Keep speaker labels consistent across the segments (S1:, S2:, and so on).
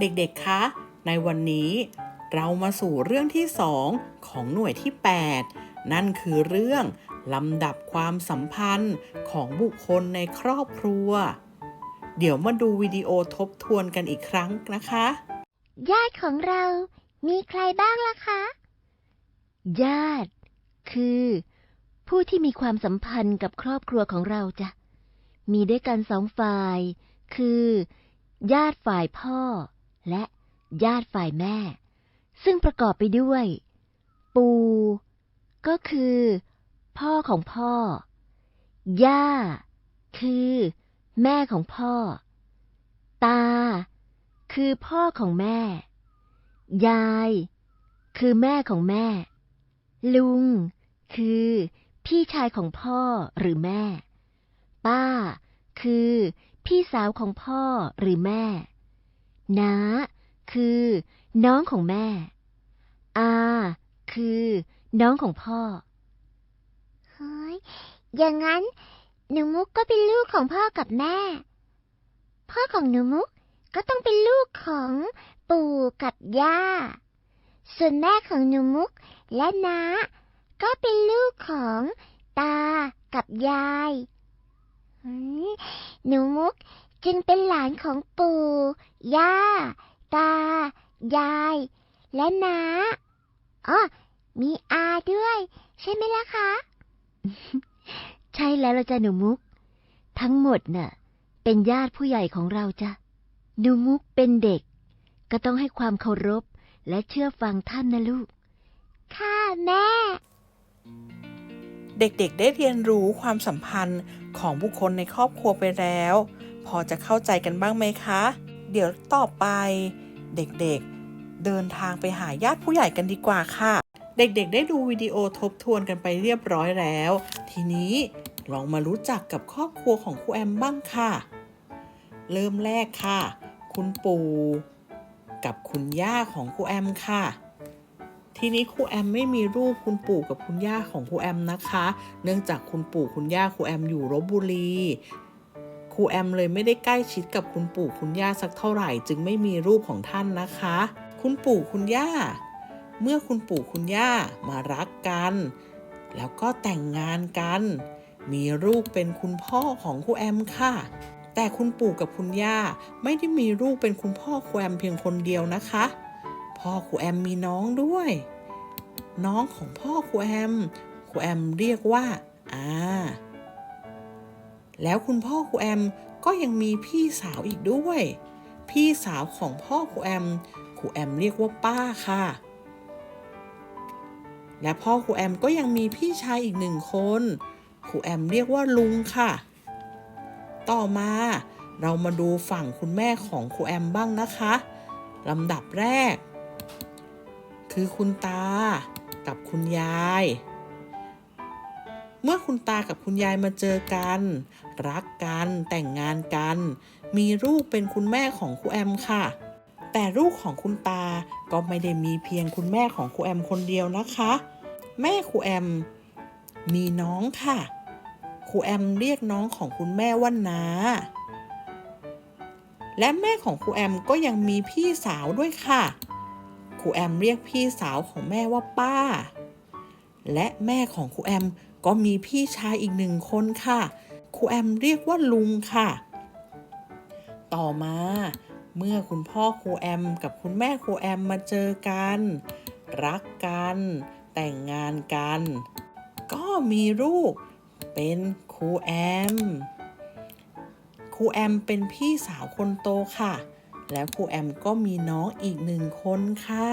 S1: เด็กๆ คะ ในวันนี้เรามาสู่เรื่องที่สองของหน่วยที่ 8 นั่นคือเรื่องลำดับความสัมพันธ์ของบุคคลในครอบครัว เดี๋ยวมาดูวิดีโอทบทวนกันอีกครั้งนะคะ
S2: ญาติของเรามีใครบ้างล่ะคะ
S3: ญาติ คือ ผู้ที่มีความสัมพันธ์กับครอบครัวของเราจ้ะมีด้วยกันสองฝ่าย คือ ญาติฝ่ายพ่อ และญาติฝ่ายแม่ ซึ่งประกอบไปด้วย ปู่ ก็คือ พ่อของพ่อ ย่า คือ แม่ของพ่อ ตา คือพ่อของแม่ ยาย คือแม่ของแม่ ลุง คือพี่ชายของพ่อหรือแม่ ป้า คือ พี่สาวของพ่อหรือแม่ น้า คือ น้องของแม่ อาคือ น้องของพ่อ
S2: เฮ้ย อย่างนั้น หนูมุกก็เป็นลูกของพ่อกับแม่ พ่อของหนูมุกก็ต้องเป็นลูกของปู่กับย่า ส่วนแม่ของหนูมุกและน้าก็เป็นลูกของตากับยายเฮ้ยหนูมุก จึงเป็นหลานของปู่ ย่า ตา ยาย และน้าอ๋อมีอาด้วย ใช่ไหมล่ะคะ
S3: ใช่แล้วละจ้ะหนูมุก ทั้งหมดน่ะ เป็นญาติผู้ใหญ่ของเราจ้ะหนูมุกเป็นเด็ก ก็ต้องให้ความเคารพและเชื่อฟังท่านนะลูก
S2: ค่ะแม่
S1: เด็กๆได้เรียนรู้ความสัมพันธ์ของบุคคลในครอบครัวไปแล้ว พอจะเข้าใจกันบ้างไหมคะ เดี๋ยวต่อไปเด็กๆ เดินทางไปหาญาติผู้ใหญ่กันดีกว่าค่ะ เด็กๆ ได้ดูวิดีโอทบทวนกันไปเรียบร้อยแล้ว ทีนี้ลองมารู้จักกับครอบครัวของครูแอมบ้างค่ะ เริ่มแรกค่ะ คุณปู่กับคุณย่าของครูแอมค่ะทีนี้ครูแอมไม่มีรูปคุณปู่กับคุณย่าของครูแอมนะคะ เนื่องจากคุณปู่คุณย่าครูแอมอยู่ลบบุรี รูแอมเลยไม่ได้ใกล้ชิดกับคุณปู่คุณย่าสักเท่าไหร่ จึงไม่มีรูปของท่านนะคะ คุณปู่คุณย่า เมื่อคุณปู่คุณย่ามารักกัน แล้วก็แต่งงานกัน มีลูกเป็นคุณพ่อของครูแอมค่ะ แต่คุณปู่กับคุณย่าไม่ได้มีลูกเป็นคุณพ่อครูแอมเพียงคนเดียวนะคะ พ่อครูแอมมีน้องด้วย น้องของพ่อครูแอมครูแอมเรียกว่าอา แล้วคุณพ่อครูแอมก็ยังมีพี่สาวอีกด้วย พี่สาวของพ่อครูแอมครูแอมเรียกว่าป้าค่ะ และพ่อครูแอมก็ยังมีพี่ชายอีกหนึ่งคนครูแอมเรียกว่าลุงค่ะ ต่อมาเรามาดูฝั่งคุณแม่ของครูแอมบ้างนะคะลำดับแรก คือคุณตากับคุณยาย เมื่อคุณตากับคุณยายมาเจอกัน รักกันแต่งงานกัน มีลูกเป็นคุณแม่ของครูแอมค่ะ แต่ลูกของคุณตาก็ไม่ได้มีเพียงคุณแม่ของครูแอมคนเดียวนะคะ แม่ครูแอม มีน้องค่ะครูแอมเรียกน้องของคุณแม่ว่านาและแม่ของครูแอมก็ยังมีพี่สาวด้วยค่ะครูแอมเรียกพี่สาวของแม่ว่าป้า และแม่ของครูแอม ก็มีพี่ชายอีกหนึ่งคนค่ะ ครูแอมเรียกว่าลุงค่ะ ต่อมาเมื่อคุณพ่อครูแอม กับคุณแม่ครูแอมมาเจอกัน รักกัน แต่งงานกัน ก็มีลูกเป็นครูแอมครูแอมเป็นพี่สาวคนโตค่ะ แล้วครูแอมก็มีน้องอีกหนึ่งคนค่ะ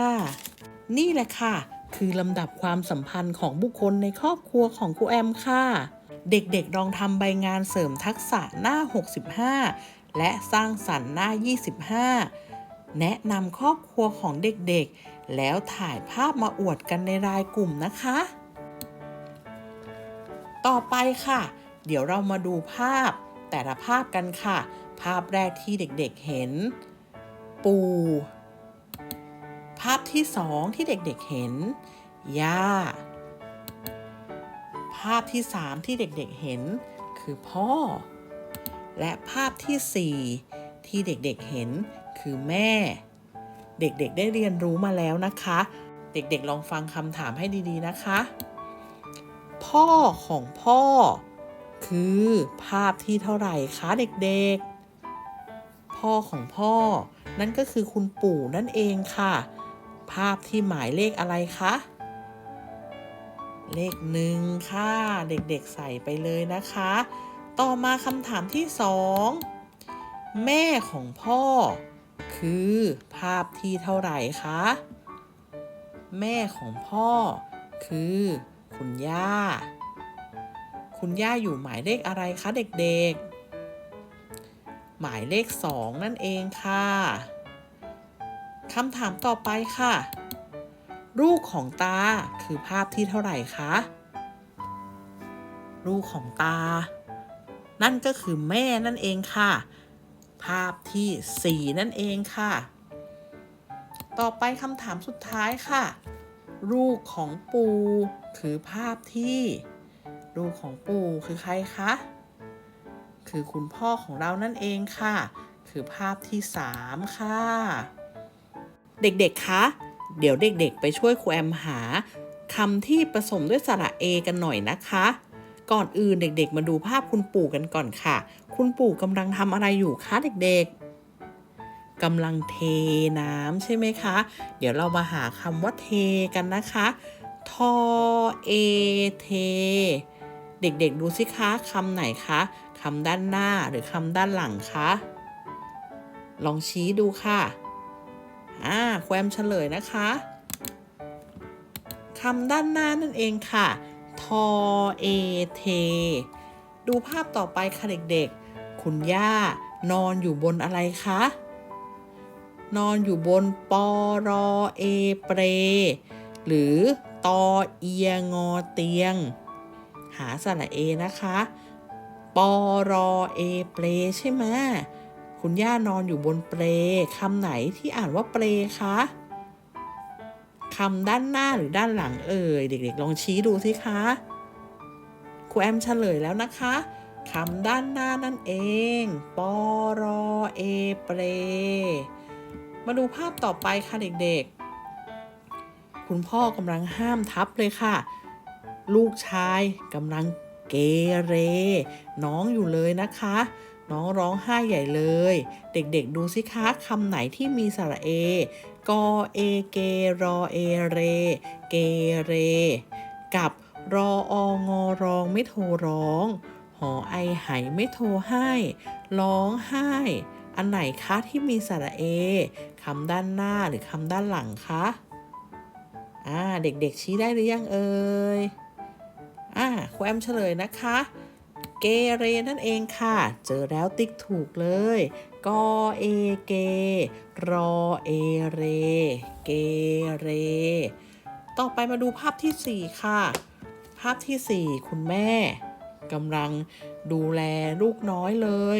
S1: นี่แหละค่ะ คือลำดับความสัมพันธ์ของบุคคลในครอบครัวของครูแอมค่ะ เด็กๆลองทำใบงานเสริมทักษะหน้า 65 และสร้างสรรค์หน้า 25 แนะนำครอบครัวของเด็กๆ แล้วถ่ายภาพมาอวดกันในรายกลุ่มนะคะ ต่อไปค่ะ เดี๋ยวเรามาดูภาพแต่ละภาพกันค่ะ ภาพแรกที่เด็กๆเห็น ปู ภาพที่สองที่เด็กๆเห็นย่าภาพที่สามที่เด็กๆเห็น คือพ่อ และภาพที่สี่ที่เด็กๆเห็นคือแม่ เด็กๆได้เรียนรู้มาแล้วนะคะ เด็กๆลองฟังคำถามให้ดีๆนะคะ พ่อของพ่อ คือภาพที่เท่าไหร่คะเด็กๆ พ่อของพ่อนั่นก็คือคุณปู่นั่นเองค่ะ ภาพที่หมายเลขอะไรคะ เลขหนึ่งค่ะ เด็กๆใส่ไปเลยนะคะ ต่อมาคำถามที่สองแม่ของพ่อ คือภาพที่เท่าไหร่คะ แม่ของพ่อ คือ คุณย่า คุณย่าอยู่หมายเลขอะไรคะเด็กๆ หมายเลขสองนั่นเองค่ะ คำถามต่อไปค่ะ ลูกของตาคือภาพที่เท่าไหร่คะลูกของตา นั่นก็คือแม่นั่นเองค่ะ ภาพที่ 4 นั่นเองค่ะ ต่อไปคำถามสุดท้ายค่ะ ลูกของปู่คือภาพที่ ลูกของปู่คือใครคะ คือคุณพ่อของเรานั่นเองค่ะ คือภาพที่ 3 ค่ะ เด็กๆ คะ เดี๋ยวเด็กๆ ไปช่วยครูแอมหาคำที่ผสมด้วยสระเอกันหน่อยนะคะ ก่อนอื่นเด็กๆ มาดูภาพคุณปู่กันก่อนค่ะ คุณปู่กำลังทำอะไรอยู่คะเด็กๆกำลังเทน้ำใช่ไหมคะ เดี๋ยวเรามาหาคำว่าเทกันนะคะ ทอเอเท เด็กๆ ดูสิคะคำไหนคะคำด้านหน้าหรือคำด้านหลังคะ ลองชี้ดูค่ะ อ่าแควมเฉลยนะคะคำด้านหน้านั่นเองค่ะ ทอเอเท ดูภาพต่อไปค่ะเด็กๆ คุณย่านอนอยู่บนอะไรคะ นอนอยู่บนปอรอเอเปร หรือตอเอียงอเตียง หาสระเอนะคะ ปอรอเอเปรใช่ไหม คุณย่านอนอยู่บนเปลคำไหนที่อ่านว่าเปลคะคำด้านหน้าหรือด้านหลังเอ่ยเด็กๆ ลองชี้ดูสิคะครูแอมเฉลยแล้วนะคะคำด้านหน้านั่นเอง ปอรอเอเปรมาดูภาพต่อไปค่ะเด็กๆ คุณพ่อกำลังห้ามทับเลยค่ะ ลูกชายกำลังเกเร น้องอยู่เลยนะคะ น้องร้องไห้ใหญ่เลย เด็กๆ ดูสิคะคำไหนที่มีสระเอกอเอเกรอเอเร เกเร กับรอองอรองไม่โทรร้อง หอไอไหไม่โทรให้ ร้องไห้ อันไหนคะที่มีสระเอคำด้านหน้าหรือคำด้านหลังคะอ่าเด็กๆชี้ได้หรือยังเอ่ยอ่าครูแอมเฉลยนะคะ เกเรนั่นเองค่ะ เจอแล้วติ๊กถูกเลย กอเอเก รอเอเร เกเร ต่อไปมาดูภาพที่ 4 ค่ะ ภาพที่ 4 คุณแม่กำลังดูแลลูกน้อยเลย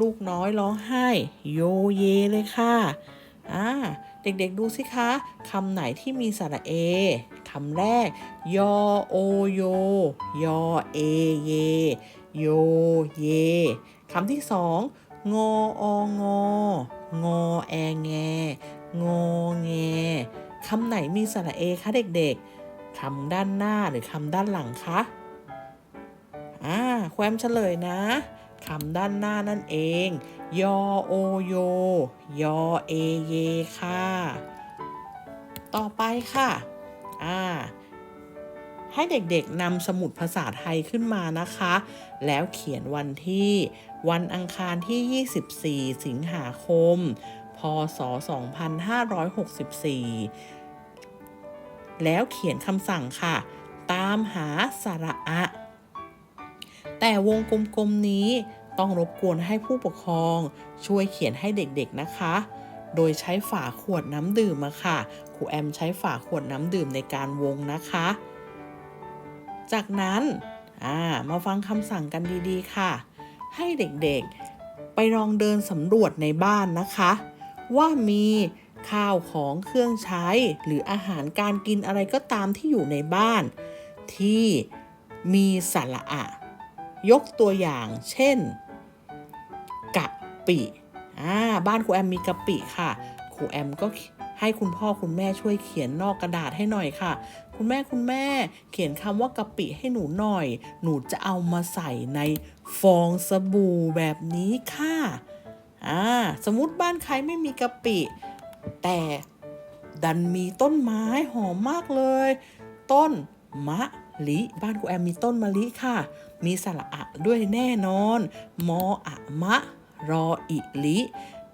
S1: ลูกน้อยร้องไห้ โยเยเลยค่ะอ่าเด็กๆดูสิคะคำไหนที่มีสระเอคำแรก ยอโอโย ยอเอเย โยเยคำที่สองงอององอแอแงงอแงคำไหนมีสระเอคะเด็กๆคำด้านหน้าหรือคำด้านหลังคะอ่าแความเฉลยนะคำด้านหน้านั่นเอง ยอโอโย ยอเอเยค่ะ ต่อไปค่ะ อ่า ให้เด็กๆนำสมุดภาษาไทยขึ้นมานะคะ แล้วเขียนวันที่ วันอังคารที่ 24 สิงหาคม พศ 2564 แล้วเขียนคำสั่งค่ะ ตามหาสระอะ แต่วงกลมๆนี้ต้องรบกวนให้ผู้ปกครองช่วยเขียนให้เด็กๆนะคะโดยใช้ฝาขวดน้ำดื่มมาค่ะ ครูแอมใช้ฝาขวดน้ำดื่มในการวงนะคะ จากนั้นามาฟังคำสั่งกันดีๆค่ะ ให้เด็กๆ ไปลองเดินสำรวจในบ้านนะคะ ว่ามีข้าวของเครื่องใช้ หรืออาหารการกินอะไรก็ตามที่อยู่ในบ้าน ที่มีสาระอะ ยกตัวอย่างเช่น กะปิอ่าบ้านครูแอมมีกะปิค่ะครูแอมก็ให้คุณพ่อคุณแม่ช่วยเขียนนอกกระดาษให้หน่อยค่ะ คุณแม่คุณแม่ เขียนคำว่ากะปิให้หนูหน่อย หนูจะเอามาใส่ในฟองสบู่แบบนี้ค่ะอ่าสมมติบ้านใครไม่มีกะปิ แต่ดันมีต้นไม้หอมมากเลย ต้นมะลิบ้านกูแอมมีต้นมะลิค่ะ มีสระอะด้วยแน่นอน มออะมะ รออิลิ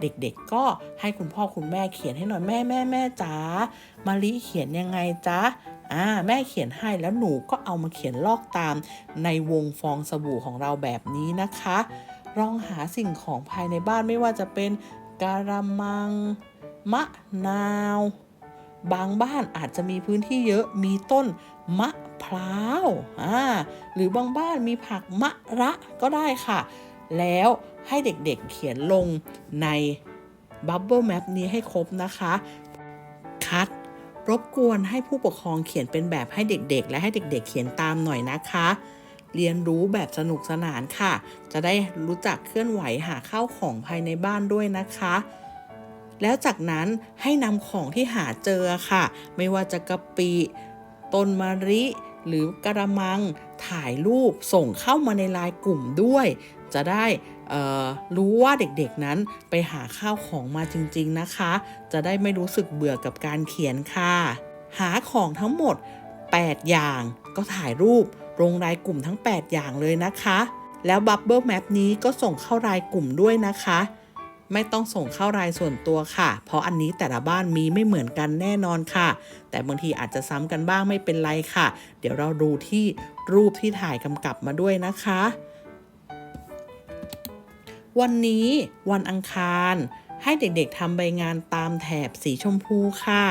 S1: เด็กๆก็ให้คุณพ่อคุณแม่เขียนให้หน่อยแม่แม่แม่จ๋ามะลิเขียนยังไงจ๊ะ อ่าแม่เขียนให้แล้วหนูก็เอามาเขียนลอกตามในวงฟองสบู่ของเราแบบนี้นะคะ ลองหาสิ่งของภายในบ้านไม่ว่าจะเป็นการะมัง มะนาว บางบ้านอาจจะมีพื้นที่เยอะมีต้นมะพร้าวอ่าหรือบางบ้านมีผักมะระก็ได้ค่ะ แล้วให้เด็กๆเขียนลงในบับเบิลแมปนี้ให้ครบนะคะ คัด รบกวนให้ผู้ปกครองเขียนเป็นแบบให้เด็กๆ และให้เด็กๆ เขียนตามหน่อยนะคะ เรียนรู้แบบสนุกสนานค่ะ จะได้รู้จักเคลื่อนไหวหาข้าวของภายในบ้านด้วยนะคะ แล้วจากนั้นให้นำของที่หาเจอค่ะ ไม่ว่าจะกะปิต้นมะริ หรือกระมังถ่ายรูปส่งเข้ามาในไลน์กลุ่มด้วย จะได้ รู้ว่าเด็กๆนั้นไปหาข้าวของมาจริงๆนะคะ จะได้ไม่รู้สึกเบื่อกับการเขียนค่ะ หาของทั้งหมด 8 อย่างก็ถ่ายรูปลงรายกลุ่มทั้ง 8 อย่างเลยนะคะ แล้วบับเบิลแมปนี้ก็ส่งเข้ารายกลุ่มด้วยนะคะ ไม่ต้องส่งเข้ารายส่วนตัวค่ะ เพราะอันนี้แต่ละบ้านมีไม่เหมือนกันแน่นอนค่ะ แต่บางทีอาจจะซ้ำกันบ้างไม่เป็นไรค่ะ เดี๋ยวเราดูที่รูปที่ถ่ายกำกับมาด้วยนะคะ วันนี้วันอังคาร ให้เด็กๆทำใบงานตามแถบสีชมพูค่ะ